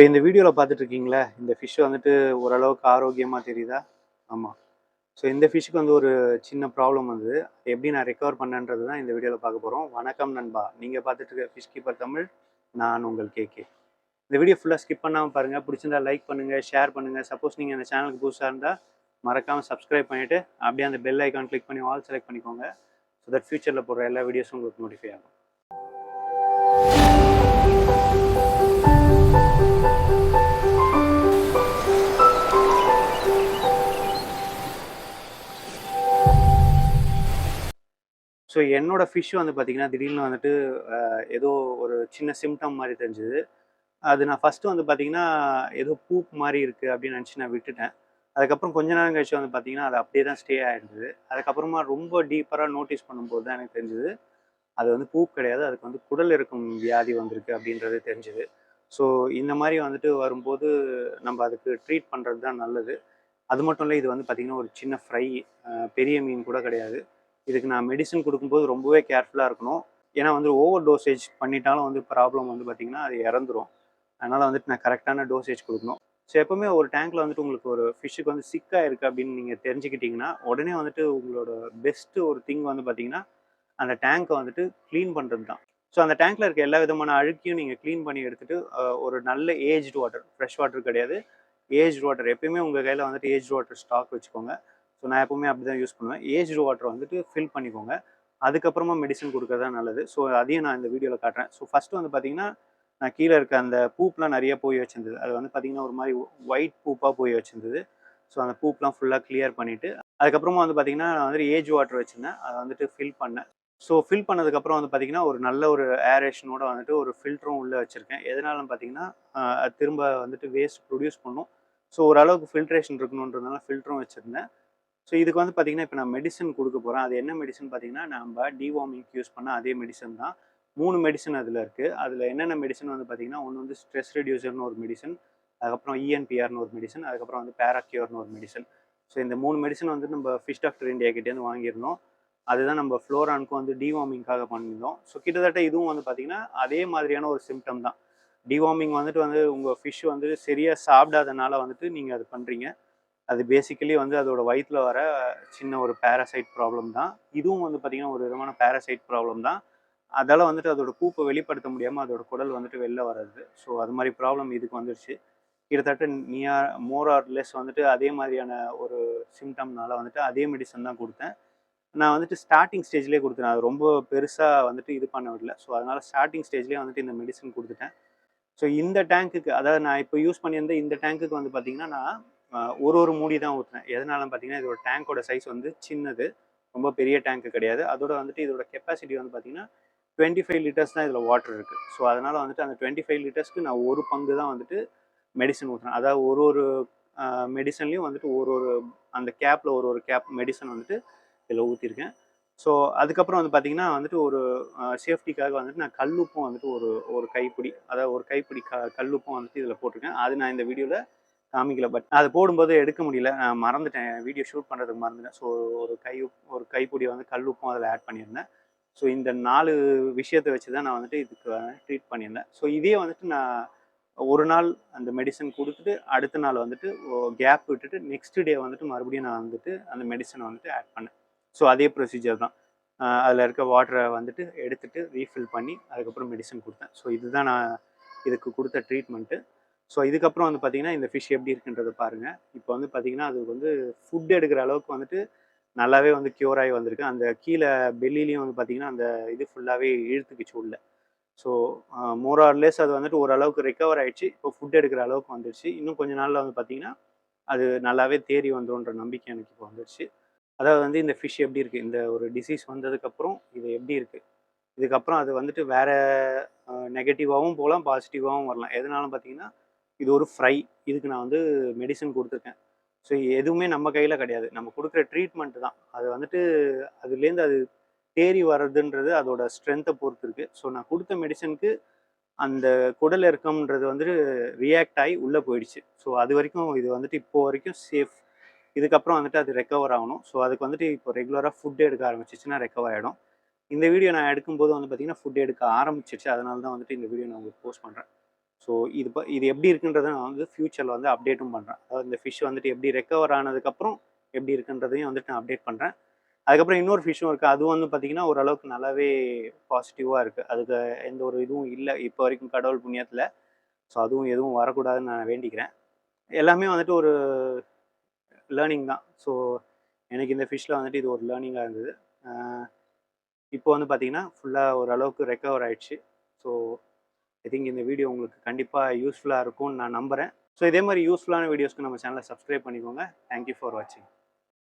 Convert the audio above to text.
இப்போ இந்த வீடியோவில் பார்த்துட்ருக்கீங்களே இந்த ஃபிஷ் வந்துட்டு ஓரளவுக்கு ஆரோக்கியமாக தெரியுதா? ஆமாம் ஸோ இந்த ஃபிஷ்ஷுக்கு வந்து ஒரு சின்ன ப்ராப்ளம் வந்தது எப்படி நான் ரெக்கவர் பண்ணேன்றது தான் இந்த வீடியோவில் பார்க்க போகிறோம் வணக்கம் நண்பா. நீங்கள் பார்த்துட்டு இருக்க ஃபிஷ் கீப்பர் தமிழ் நான் உங்கள் கேகே இந்த வீடியோ ஃபுல்லாக ஸ்கிப் பண்ணாமல் பாருங்கள் பிடிச்சிருந்தா லைக் பண்ணுங்கள் ஷேர் பண்ணுங்கள் சப்போஸ் நீங்கள் இந்த சேனலுக்கு புதுசாக இருந்தால் மறக்காமல் சப்ஸ்கிரைப் பண்ணிவிட்டு அப்படியே அந்த பெல் ஐக்கான் கிளிக் பண்ணி ஆல் செலக்ட் பண்ணிக்கோங்க. ஸோ தட் ஃபியூச்சரில் போடுற எல்லா வீடியோஸும் உங்களுக்கு நோட்டிஃபை ஆகும். ஸோ என்னோட ஃபிஷ் வந்து பார்த்தீங்கன்னா திடீர்னு வந்துட்டு ஏதோ ஒரு சின்ன சிம்டம் மாதிரி தெரிஞ்சுது. அது நான் ஃபஸ்ட்டு வந்து பார்த்தீங்கன்னா ஏதோ பூப் மாதிரி இருக்குது அப்படின்னு நினச்சி நான் விட்டுட்டேன். அதுக்கப்புறம் கொஞ்ச நேரம் கழிச்சு வந்து பார்த்தீங்கன்னா அது அப்படியே தான் ஸ்டே ஆகிருந்தது அதுக்கப்புறமா ரொம்ப டீப்பராக நோட்டீஸ் பண்ணும்போது தான் எனக்கு தெரிஞ்சுது அது வந்து பூப் கிடையாது அதுக்கு வந்து குடல் இருக்கும் வியாதி வந்திருக்கு அப்படின்றது தெரிஞ்சுது. ஸோ இந்த மாதிரி வந்துட்டு வரும்போது நம்ம அதுக்கு ட்ரீட் பண்ணுறது தான் நல்லது. அது மட்டும் இல்லை இது வந்து பார்த்திங்கன்னா ஒரு சின்ன ஃப்ரை பெரிய மீன் கூட கிடையாது. இதுக்கு நான் மெடிசன் கொடுக்கும்போது ரொம்பவே கேர்ஃபுல்லாக இருக்கணும். ஏன்னா வந்து ஓவர் டோசேஜ் பண்ணிட்டாலும் வந்து ப்ராப்ளம் வந்து பார்த்திங்கன்னா அது இறந்துரும். அதனால் வந்துட்டு நான் கரெக்டான டோசேஜ் கொடுக்கணும். ஸோ எப்போவுமே ஒரு டேங்க்கில் வந்துட்டு உங்களுக்கு ஒரு ஃபிஷ்ஷுக்கு வந்து சிக்காக இருக்குது அப்படின்னு நீங்கள் தெரிஞ்சுக்கிட்டிங்கன்னா உடனே வந்துட்டு உங்களோட பெஸ்ட்டு ஒரு திங் வந்து பார்த்திங்கன்னா அந்த டேங்க்கை வந்துட்டு க்ளீன் பண்ணுறது தான். ஸோ அந்த டேங்க்கில் இருக்க எல்லா விதமான அழுக்கையும் நீங்கள் க்ளீன் பண்ணி எடுத்துகிட்டு ஒரு நல்ல ஏஜ்டு வாட்டர் ஃப்ரெஷ் வாட்டர் கிடையாது. ஏஜ்டு வாட்டர் எப்பயுமே உங்கள் கையில் வந்துட்டு ஏஜ்டு வாட்டர் ஸ்டாக் வச்சுக்கோங்க. ஸோ நான் எப்பவுமே அப்படி தான் யூஸ் பண்ணுவேன். ஏஜ்டு வாட்டர் வந்துட்டு ஃபில் பண்ணிக்கோங்க. அதுக்கப்புறமா மெடிசன் கொடுக்கறது தான் நல்லது. ஸோ அதையும் நான் இந்த வீடியோவில் காட்டுறேன். ஸோ ஃபஸ்ட்டு வந்து பார்த்தீங்கன்னா நான் கீழே இருக்க அந்த பூப்லாம் நிறைய போய் வச்சிருந்தது. அது வந்து பார்த்தீங்கன்னா ஒரு மாதிரி ஒயிட் பூப்பாக போய் வச்சிருந்தது. ஸோ அந்த பூப்லாம் ஃபுல்லாக கிளியர் பண்ணிவிட்டு அதுக்கப்புறமா வந்து பார்த்தீங்கன்னா நான் வந்து ஏஜ் வாட்டர் வச்சுருந்தேன். அதை வந்துட்டு ஃபில் பண்ணேன். ஸோ ஃபில் பண்ணதுக்கப்புறம் வந்து பார்த்தீங்கன்னா ஒரு நல்ல ஒரு ஏரேஷனோட வந்துட்டு ஒரு ஃபில்டரும் உள்ளே வச்சுருக்கேன். எதனாலும் பார்த்தீங்கன்னா திரும்ப வந்துட்டு வேஸ்ட் ப்ரொடியூஸ் பண்ணும். ஸோ ஓரளவுக்கு ஃபில்ட்ரேஷன் இருக்கணுன்றதுனால ஃபில்டரும் வச்சுருந்தேன். ஸோ இதுக்கு வந்து பார்த்தீங்கன்னா இப்போ நான் மெடிசன் கொடுக்க போகிறேன் அது என்ன மெடிசன் பார்த்தீங்கன்னா நம்ம டிவார்மிங்க்கு யூஸ் பண்ண அதே மெடிசன் தான். மூணு மெடிசன் அதில் இருக்குது அதில் என்னென்ன மெடிசன் வந்து பார்த்தீங்கன்னா ஒன்று வந்து ஸ்ட்ரெஸ் ரெடியூசர்னு ஒரு மெடிசன் அதுக்கப்புறம் இஎன்பிஆர்னு ஒரு மெடிசன் அதுக்கப்புறம் வந்து பேராக்யூர்னு ஒரு மெடிசன் ஸோ இந்த மூணு மெடிசன் வந்து நம்ம ஃபிஷ் டாக்டர் இந்தியா கிட்டேருந்து வாங்கியிருந்தோம். அதுதான் நம்ம ஃப்ளோரானுக்கும் வந்து டிவார்மிங்காக பண்ணியிருந்தோம். ஸோ கிட்டத்தட்ட இதுவும் வந்து பார்த்தீங்கன்னா அதே மாதிரியான ஒரு சிம்டம் தான். டிவார்மிங் வந்துட்டு வந்து உங்கள் ஃபிஷ் வந்து சரியாக சாப்பிடாதனால வந்துட்டு நீங்கள் அது பண்ணுறீங்க அது பேசிக்கலி வந்து அதோட வயிற்றில் வர சின்ன ஒரு பேரசைட் ப்ராப்ளம் தான். இதுவும் வந்து பார்த்திங்கன்னா ஒரு விதமான பேரசைட் ப்ராப்ளம் தான். அதால் வந்துட்டு அதோட பூப்பை வெளிப்படுத்த முடியாமல் அதோட குடல் வந்துட்டு வெளில வர்றது. ஸோ அது மாதிரி ப்ராப்ளம் இதுக்கு வந்துருச்சு. கிட்டத்தட்ட நியர் மோர் ஆர் லெஸ் வந்துட்டு அதே மாதிரியான ஒரு சிம்டம்னால வந்துட்டு அதே மெடிசன் தான் கொடுத்தேன். நான் வந்துட்டு ஸ்டார்டிங் ஸ்டேஜ்லேயே கொடுத்தேன். அது ரொம்ப பெருசாக வந்துட்டு இது பண்ண விடல. ஸோ அதனால் ஸ்டார்டிங் ஸ்டேஜ்லேயே வந்துட்டு இந்த மெடிசன் கொடுத்துட்டேன். ஸோ இந்த டேங்க்குக்கு அதாவது நான் இப்போ யூஸ் பண்ணியிருந்த இந்த டேங்க்குக்கு வந்து பார்த்திங்கன்னா நான் ஒரு ஒரு மூடி தான் ஊற்றுனேன் எதனால பார்த்தீங்கன்னா இதோட டேங்கோட சைஸ் வந்து சின்னது. ரொம்ப பெரிய டேங்க்கு கிடையாது. அதோட வந்துட்டு இதோட கெப்பாசிட்டி வந்து பார்த்தீங்கன்னா டுவெண்ட்டி ஃபைவ் லிட்டர்ஸ் தான் இதில் வாட்டர் இருக்குது ஸோ அதனால் வந்துட்டு அந்த டுவெண்ட்டி ஃபைவ் லிட்டர்ஸ்க்கு நான் ஒரு பங்கு தான் வந்துட்டு மெடிசன் ஊற்றுறேன் அதாவது ஒரு ஒரு மெடிசன்லேயும் வந்துட்டு ஒரு ஒரு அந்த கேப்பில் ஒரு ஒரு கேப் மெடிசன் வந்துட்டு இதில் ஊற்றிருக்கேன் ஸோ அதுக்கப்புறம் வந்து பார்த்தீங்கன்னா வந்துட்டு ஒரு சேஃப்டிக்காக வந்துட்டு நான் கல்லுப்பும் வந்துட்டு ஒரு ஒரு கைப்பிடி அதாவது ஒரு கைப்பிடி க கல்லுப்பும் வந்துட்டு இதில் போட்டிருக்கேன். அது நான் இந்த வீடியோவில் காமிக்கல. பட் அது போடும்போது எடுக்க முடியல. நான் மறந்துட்டேன். வீடியோ ஷூட் பண்ணுறதுக்கு மறந்துட்டேன். ஸோ ஒரு கை ஒரு கைப்பிடி வந்து கல் உப்பும் அதில் ஆட் பண்ணியிருந்தேன். ஸோ இந்த நாலு விஷயத்தை வச்சு தான் நான் வந்துட்டு இதுக்கு ட்ரீட் பண்ணியிருந்தேன். ஸோ இதே வந்துட்டு நான் ஒரு நாள் அந்த மெடிசன் கொடுத்துட்டு அடுத்த நாள் வந்துட்டு கேப் விட்டுட்டு நெக்ஸ்ட் டே வந்துட்டு மறுபடியும் நான் வந்துட்டு அந்த மெடிசனை வந்துட்டு ஆட் பண்ணேன். ஸோ அதே ப்ரொசீஜர் தான். அதில் இருக்க வாட்டரை வந்துட்டு எடுத்துட்டு ரீஃபில் பண்ணி அதுக்கப்புறம் மெடிசன் கொடுத்தேன். ஸோ இதுதான் நான் இதுக்கு கொடுத்த ட்ரீட்மெண்ட்டு ஸோ இதுக்கப்புறம் வந்து பார்த்தீங்கன்னா இந்த ஃபிஷ் எப்படி இருக்குன்றதை பாருங்கள் இப்போ வந்து பார்த்தீங்கன்னா அது வந்து ஃபுட் எடுக்கிற அளவுக்கு வந்துட்டு நல்லாவே வந்து க்யூர் ஆகி வந்திருக்கு. அந்த கீழே பெல்லிலையும் வந்து பார்த்தீங்கன்னா அந்த இது ஃபுல்லாகவே இழுத்துக்குச்சு உள்ள. ஸோ மோர் ஆர்லெஸ் அது வந்துட்டு ஓரளவுக்கு ரெக்கவர் ஆகிடுச்சு இப்போ ஃபுட் எடுக்கிற அளவுக்கு வந்துடுச்சு இன்னும் கொஞ்ச நாளில் வந்து பார்த்தீங்கன்னா அது நல்லாவே தேறி வந்துடும்ன்ற நம்பிக்கை எனக்கு இப்போ வந்துடுச்சு அதாவது வந்து இந்த ஃபிஷ் எப்படி இருக்குது இந்த ஒரு டிசீஸ் வந்ததுக்கப்புறம் இது எப்படி இருக்குது இதுக்கப்புறம் அது வந்துட்டு வேற நெகட்டிவாகவும் போகலாம் பாசிட்டிவாகவும் வரலாம். எதனாலும் பார்த்தீங்கன்னா இது ஒரு ஃப்ரை இதுக்கு நான் வந்து மெடிசன் கொடுத்துருக்கேன். ஸோ எதுவுமே நம்ம கையில் கிடையாது. நம்ம கொடுக்குற ட்ரீட்மெண்ட் தான். அது வந்துட்டு அதுலேருந்து அது தேறி வர்றதுன்றது அதோட ஸ்ட்ரென்த்தை பொறுத்து இருக்குது ஸோ நான் கொடுத்த மெடிசனுக்கு அந்த குடல் இறக்கம்ன்றது வந்துட்டு ரியாக்ட் ஆகி உள்ளே போயிடுச்சு. ஸோ அது வரைக்கும் இது வந்துட்டு இப்போ வரைக்கும் சேஃப் இதுக்கப்புறம் வந்துட்டு அது ரெக்கவர் ஆகணும். ஸோ அதுக்கு வந்துட்டு இப்போ ரெகுலராக ஃபுட் எடுக்க ஆரம்பிச்சிச்சுன்னா ரெக்கவர் ஆகிடும் இந்த வீடியோ நான் எடுக்கும்போது வந்து பார்த்தீங்கன்னா ஃபுட் எடுக்க ஆரம்பிச்சிருச்சு. அதனால தான் வந்துட்டு இந்த வீடியோ நான் உங்களுக்கு போஸ்ட் பண்ணுறேன் ஸோ இது ப இது எப்படி இருக்குன்றதை நான் வந்து ஃப்யூச்சரில் வந்து அப்டேட்டும் பண்ணுறேன் அதாவது இந்த ஃபிஷ் வந்துட்டு எப்படி ரெக்கவர் ஆனதுக்கப்புறம் எப்படி இருக்குன்றதையும் வந்துட்டு நான் அப்டேட் பண்ணுறேன் அதுக்கப்புறம் இன்னொரு ஃபிஷ்ஷும் இருக்குது அதுவும் வந்து பார்த்திங்கன்னா ஓரளவுக்கு நல்லாவே பாசிட்டிவாக இருக்குது அதுக்கு எந்த ஒரு இதுவும் இல்லை. இப்போ வரைக்கும் கடவுள் புண்ணியத்தில். ஸோ அதுவும் எதுவும் வரக்கூடாதுன்னு நான் வேண்டிக்கிறேன். எல்லாமே வந்துட்டு ஒரு லேர்னிங் தான். ஸோ எனக்கு இந்த ஃபிஷ்ஷில் வந்துட்டு இது ஒரு லேர்னிங்காக இருந்தது. இப்போ வந்து பார்த்திங்கன்னா ஃபுல்லாக ஓரளவுக்கு ரெக்கவர் ஆயிடுச்சு. ஸோ ஐ திங்க் இந்த வீடியோ உங்களுக்கு கண்டிப்பாக யூஸ்ஃபுல்லாக இருக்கும்னு நான் நம்புகிறேன் ஸோ இதே மாதிரி யூஸ்ஃபுல்லான வீடியோஸ்க்கு நம்ம சேனலை சப்ஸ்கிரைப் பண்ணிக்கோங்க. தேங்க்யூ ஃபார் வாட்சிங்